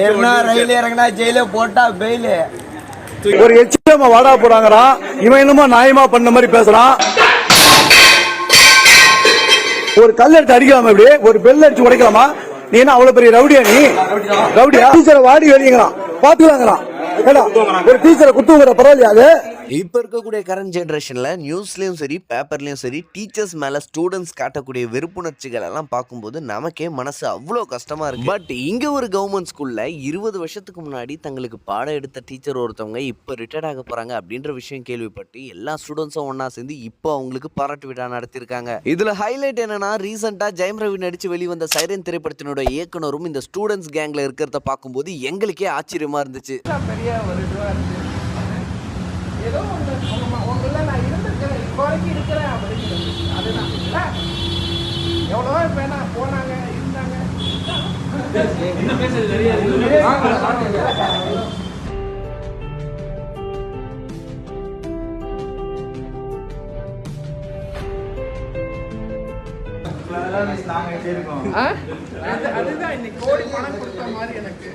ஏறினா ரயில் இறங்கினா ஜெயில போட்டா பெயிலு ஒரு எச்சியமா வாடா போறாங்கடா. இவன் என்னமோ நியாயமா பண்ண மாதிரி பேசுறான். ஒரு கல் எடுத்து அடிக்கலாமா இப்படி? ஒரு பெல் அடிச்சு உடைக்கலாமா? நீ என்ன அவ்வளவு பெரிய ரவுடியா நீ? ரவுடியா? டீச்சரை வாடி வெளியங்களாம் பாத்துக்கலாங்களாம் ஏடா ஒரு டீச்சரை குத்துங்கிற பரவாயில்லையா அது? இப்போ இருக்கக்கூடிய கரண்ட் ஜென்ரேஷனில் நியூஸ்லேயும் சரி பேப்பர்லேயும் சரி டீச்சர்ஸ் மேலே ஸ்டூடெண்ட்ஸ் காட்டக்கூடிய வெறுப்புணர்ச்சிகள் எல்லாம் பார்க்கும்போது நமக்கே மனசு அவ்வளோ கஷ்டமாக இருக்கு. பட் இங்கே ஒரு கவர்மெண்ட் ஸ்கூலில் இருபது வருஷத்துக்கு முன்னாடி தங்களுக்கு பாடம் எடுத்த டீச்சர் ஒருத்தவங்க இப்போ ரிட்டையர்ட் ஆக போகிறாங்க அப்படின்ற விஷயம் கேள்விப்பட்டு எல்லா ஸ்டூடெண்ட்ஸும் ஒன்றா சேர்ந்து இப்போ அவங்களுக்கு பாராட்டு விழா நடத்தியிருக்காங்க இதில் ஹைலைட் என்னன்னா ரீசெண்டாக ஜெயம் ரவி நடித்து வெளிவந்த சைரன் திரைப்படத்தினோட இயக்குனரும் இந்த ஸ்டூடெண்ட்ஸ் கேங்கில் இருக்கிறத பார்க்கும்போது எங்களுக்கே ஆச்சரியமாக இருந்துச்சு. பெரிய ஒரு அதுதான் இன்னைக்கு கோடி பணம் கொடுத்த மாதிரி எனக்கு.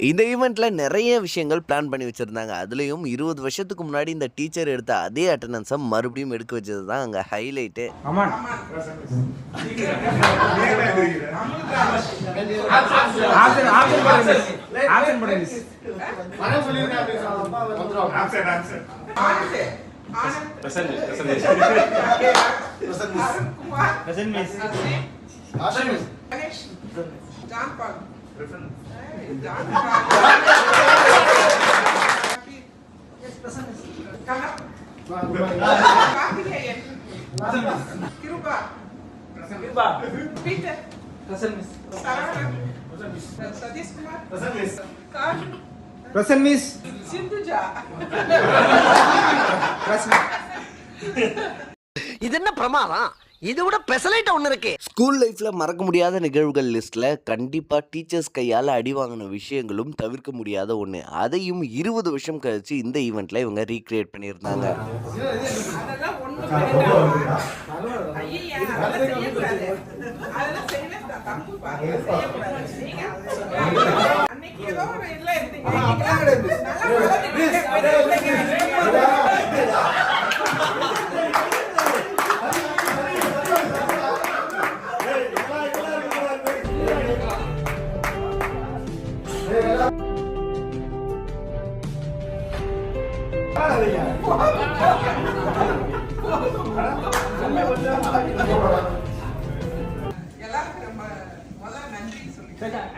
இந்த ஈவெண்ட்ல நிறைய விஷயங்கள் பிளான் பண்ணி வச்சிருந்தாங்க. அதுலயும் இருபது வருஷத்துக்கு முன்னாடி இந்த டீச்சர் எடுத்த அதே அட்டண்டன்ஸை மறுபடியும் எடுக்க வச்சது தான் அங்க highlight Anand بسلمس بسلمس بسلمس بسلمس جعفر Peter. Tasalmis. Sarah. Tasalmis. Sadish Kumar. Tasalmis. Kaan. Prasan miss Sindhuja. இது என்ன பிரமாதம்? இது விட பெசலைட்ட ஒண்ணு இருக்கு. ஸ்கூல் லைஃப்ல மறக்க முடியாத நிகழ்வுகள் லிஸ்ட்ல கண்டிப்பா டீச்சர்ஸ் கையால அடி வாங்கின விஷயங்களும் தவிர்க்க முடியாத ஒண்ணு. அதையும் இருபது வருஷம் கழிச்சு இந்த ஈவெண்ட்ல இவங்க ரீக்ரியேட் பண்ணியிருந்தாங்க. அதெல்லாம் எல்லாருக்கும் ரொம்ப முதல்ல நன்றி சொல்லிக்கிறேன்.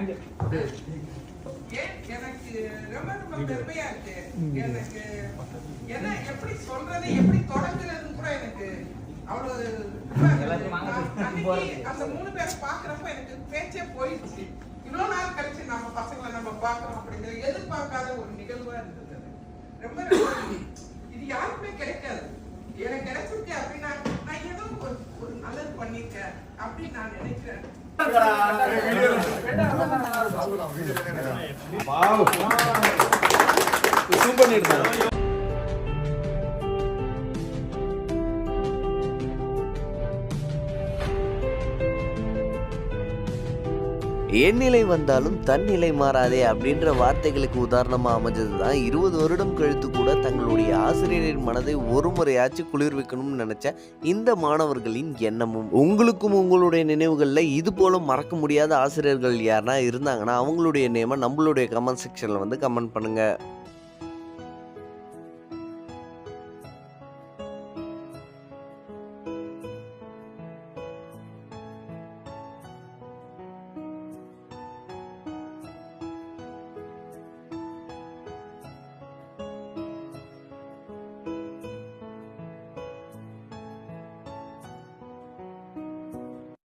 ஏன் எனக்கு ரொம்ப ரொம்ப பெருமையா இருக்கு. எனக்கு என்ன எப்படி சொல்றது எப்படி தொடங்குறதுன்னு கூட எனக்கு அவ்வளவு அந்த மூணு பேரை பாக்குறப்ப எனக்கு பேச்சே போயிடுச்சு. இவ்வளவு நாள் கழிச்சு நம்ம பசங்களை நம்ம பார்க்கறோம் அப்படிங்கிறது எதிர்பார்க்காத ஒரு நிகழ்வா இருந்தது. ரொம்ப ரொம்ப இது யாருக்குமே கிடைக்காது. எனக்கு கிடைச்சிருக்கு அப்படின்னா நான் ஏதோ ஒரு ஒரு நல்லது பண்ணிருக்கேன் அப்படின்னு நான் நினைக்கிறேன். என் நிலை வந்தாலும் தன்னிலை மாறாதே அப்படின்ற வார்த்தைகளுக்கு உதாரணமாக அமைஞ்சது தான் இருபது வருடம் கழித்து கூட தங்களுடைய ஆசிரியரின் மனதை ஒரு முறையாச்சும் குளிர்விக்கணும்னு நினைச்ச இந்த மாணவர்களின் எண்ணமும் உங்களுக்கும் உங்களுடைய நினைவுகளில் இது போல மறக்க முடியாத ஆசிரியர்கள் யாருன்னா இருந்தாங்கன்னா அவங்களுடைய நேமை நம்மளுடைய கமெண்ட் செக்ஷனில் வந்து கமெண்ட் பண்ணுங்க.